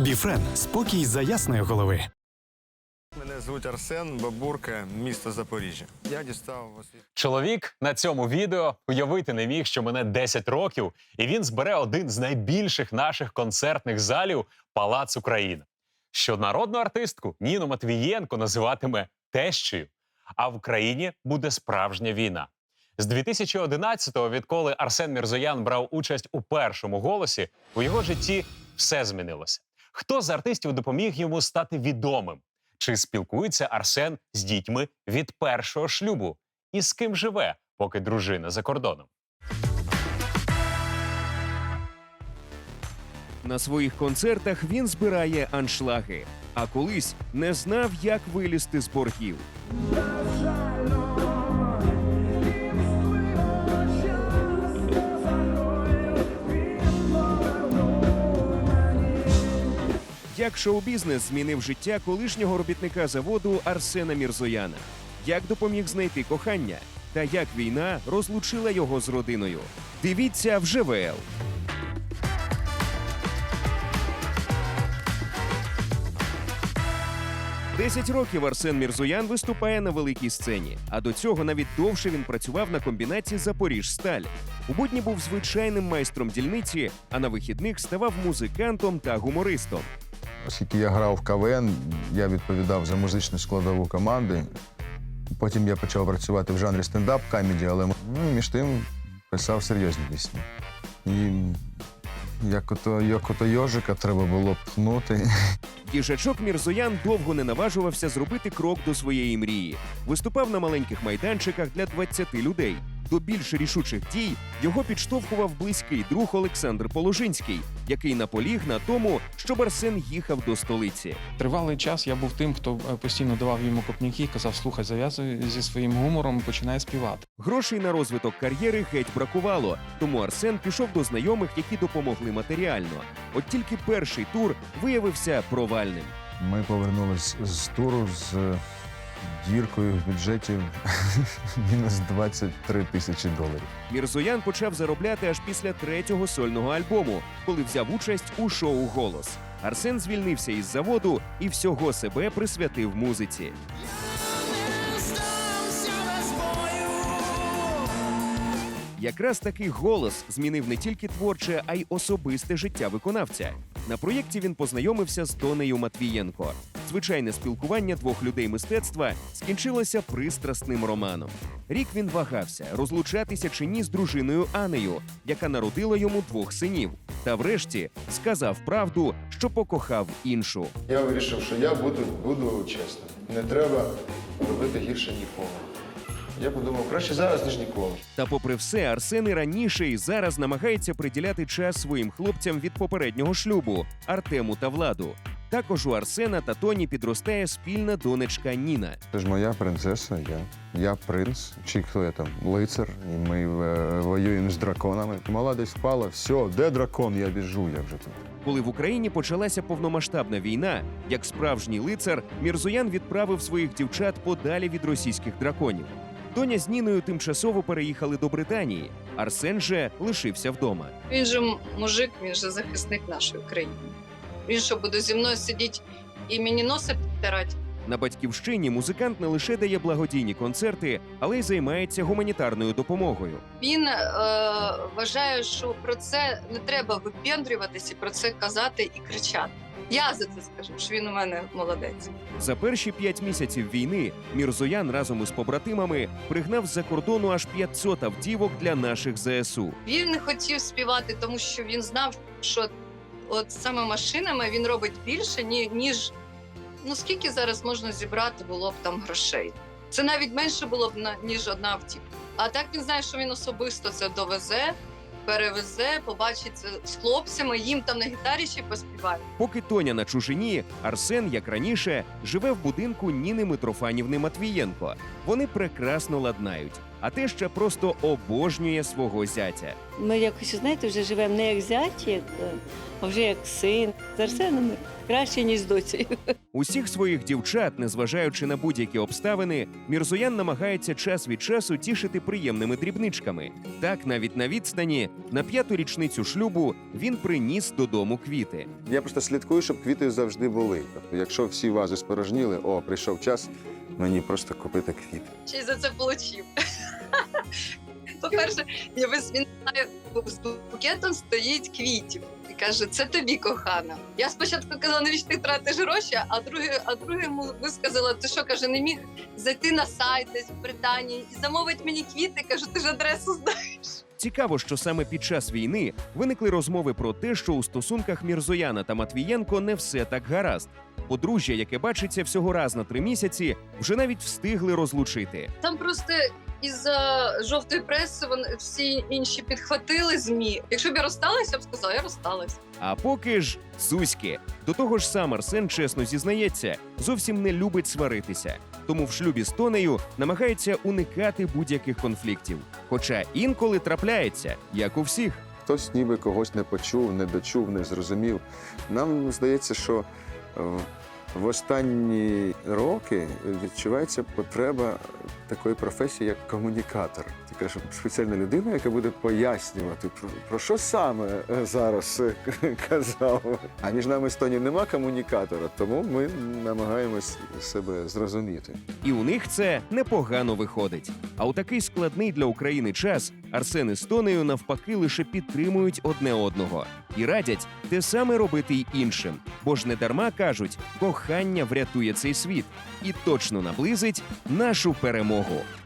Біфрен спокій за ясної голови. Мене звуть Арсен Бабурка, місто Запоріжжя. Я дістав освіту. Чоловік на цьому відео уявити не міг, що мене 10 років, і він збере один з найбільших наших концертних залів Палац Україна. Що народну артистку Ніну Матвієнко називатиме тещею, а в країні буде справжня війна. З 2011-го, відколи Арсен Мірзоян брав участь у першому голосі, у його житті все змінилося. Хто з артистів допоміг йому стати відомим? Чи спілкується Арсен з дітьми від першого шлюбу? І з ким живе, поки дружина за кордоном? На своїх концертах він збирає аншлаги, а колись не знав, як вилізти з боргів. Як шоу-бізнес змінив життя колишнього робітника заводу Арсена Мірзояна? Як допоміг знайти кохання? Та як війна розлучила його з родиною? Дивіться в ЖВЛ. Десять років Арсен Мірзоян виступає на великій сцені. А до цього навіть довше він працював на комбінаті Запоріжсталь. У будні був звичайним майстром дільниці, а на вихідних ставав музикантом та гумористом. Оскільки я грав в КВН, я відповідав за музичну складову команди. Потім я почав працювати в жанрі стендап камеді, але ну, між тим писав серйозні пісні. І як ото, як ото йожика треба було пхнути. Їжачок Мірзоян довго не наважувався зробити крок до своєї мрії. Виступав на маленьких майданчиках для 20 людей. До більш рішучих дій його підштовхував близький друг Олександр Положинський, який наполіг на тому, щоб Арсен їхав до столиці. Тривалий час я був тим, хто е, постійно давав йому копняки, казав, слухай, зав'язуй зі своїм гумором, починай співати. Грошей на розвиток кар'єри геть бракувало, тому Арсен пішов до знайомих, які допомогли матеріально. От тільки перший тур виявився провальним. Ми повернулись з туру з діркою в бюджеті мінус 23 тисячі доларів. Мірзоян почав заробляти аж після третього сольного альбому, коли взяв участь у шоу Голос. Арсен звільнився із заводу і всього себе присвятив музиці. Якраз такий голос змінив не тільки творче, а й особисте життя виконавця. На проєкті він познайомився з Тонею Матвієнко. Звичайне спілкування двох людей мистецтва скінчилося пристрасним романом. Рік він вагався, розлучатися чи ні з дружиною Анею, яка народила йому двох синів. Та врешті сказав правду, що покохав іншу. Я вирішив, що я буду, буду чесним. Не треба робити гірше нікому. Я подумав, краще зараз, ніж ніколи. Та попри все, Арсен і раніше і зараз намагається приділяти час своїм хлопцям від попереднього шлюбу Артему та Владу. Також у Арсена та Тоні підростає спільна донечка Ніна. Це ж моя принцеса, я. Я принц. Чи хто я там? Лицар. І ми е, воюємо з драконами. Мала десь впала, все, де дракон? Я біжу, я вже тут. Коли в Україні почалася повномасштабна війна, як справжній лицар, Мірзоян відправив своїх дівчат подалі від російських драконів. Тоня з Ніною тимчасово переїхали до Британії. Арсен же лишився вдома. Він же мужик, він же захисник нашої країни. Він що буде зі мною сидіти і мені носи підтирати? На батьківщині музикант не лише дає благодійні концерти, але й займається гуманітарною допомогою. Він е, вважає, що про це не треба випендрюватися, про це казати і кричати. Я за це скажу, що він у мене молодець. За перші п'ять місяців війни Мірзоян разом із побратимами пригнав з-за кордону аж 500 автівок для наших ЗСУ. Він не хотів співати, тому що він знав, що от саме машинами він робить більше, ні- ніж ну скільки зараз можна зібрати було б там грошей. Це навіть менше було б ніж одна автівка. А так він знає, що він особисто це довезе, перевезе, побачиться з хлопцями, їм там на гітарі ще поспіває. Поки Тоня на чужині, Арсен, як раніше, живе в будинку Ніни Митрофанівни Матвієнко. Вони прекрасно ладнають. А те ще просто обожнює свого зятя. Ми якось, знаєте, вже живемо не як зять, як, е, а вже як син. З Арсеном ми краще, ніж з доцею. Усіх своїх дівчат, незважаючи на будь-які обставини, Мірзоян намагається час від часу тішити приємними дрібничками. Так, навіть на відстані, на п'яту річницю шлюбу він приніс додому квіти. Я просто слідкую, щоб квіти завжди були. Тобто, якщо всі вази спорожніли, о, прийшов час мені просто купити квіти. Ще за це получив. По-перше, він знає, з букетом стоїть квітів. І каже, це тобі, кохана. Я спочатку казала, навіщо ти тратиш гроші, а друге, а друге йому висказала, ти що каже, не міг зайти на сайт десь в Британії і замовити мені квіти. Кажу, ти ж адресу знаєш. Цікаво, що саме під час війни виникли розмови про те, що у стосунках Мірзояна та Матвієнко не все так гаразд. Подружжя, яке бачиться всього раз на три місяці, вже навіть встигли розлучити. Там просто із-за жовтої преси вони всі інші підхватили змі. Якщо б я розсталася, я б сказала, я розсталась. А поки ж цуськи. До того ж, сам Арсен чесно зізнається, зовсім не любить сваритися. Тому в шлюбі з Тонею намагається уникати будь-яких конфліктів. Хоча інколи трапляється, як у всіх. Хтось ніби когось не почув, не дочув, не зрозумів. Нам здається, що е, в останні роки відчувається потреба такої професії, як комунікатор. Така ж спеціальна людина, яка буде пояснювати, про, що саме е, зараз е, казав. А між нами з Тоні нема комунікатора, тому ми намагаємось себе зрозуміти. І у них це непогано виходить. А у такий складний для України час Арсен із Тонею навпаки лише підтримують одне одного і радять те саме робити й іншим. Бо ж не дарма кажуть, кохання врятує цей світ і точно наблизить нашу перемогу. 方。